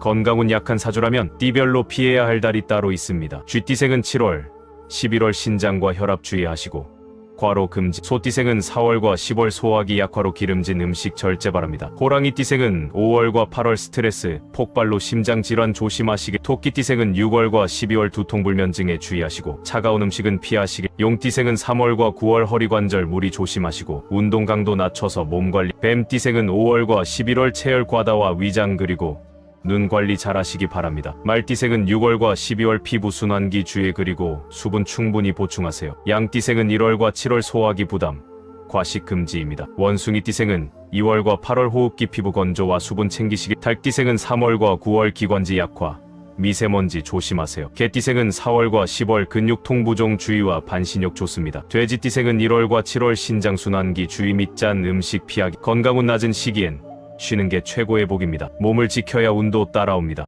건강운 약한 사주라면 띠별로 피해야 할 달이 따로 있습니다. 쥐띠생은 7월, 11월 신장과 혈압 주의하시고 과로 금지. 소띠생은 4월과 10월 소화기 약화로 기름진 음식 절제 바랍니다. 호랑이띠생은 5월과 8월 스트레스, 폭발로 심장 질환 조심하시길. 토끼띠생은 6월과 12월 두통불면증에 주의하시고 차가운 음식은 피하시길. 용띠생은 3월과 9월 허리관절 무리 조심하시고 운동 강도 낮춰서 몸 관리. 뱀띠생은 5월과 11월 체열 과다와 위장 그리고 눈 관리 잘 하시기 바랍니다. 말띠생은 6월과 12월 피부 순환기 주의 그리고 수분 충분히 보충하세요. 양띠생은 1월과 7월 소화기 부담, 과식 금지입니다. 원숭이 띠생은 2월과 8월 호흡기 피부 건조와 수분 챙기시기. 달띠생은 3월과 9월 기관지 약화, 미세먼지 조심하세요. 개띠생은 4월과 10월 근육 통부종 주의와 반신욕 좋습니다. 돼지띠생은 1월과 7월 신장순환기 주의 및 짠 음식 피하기. 건강운 낮은 시기엔 쉬는 게 최고의 복입니다. 몸을 지켜야 운도 따라옵니다.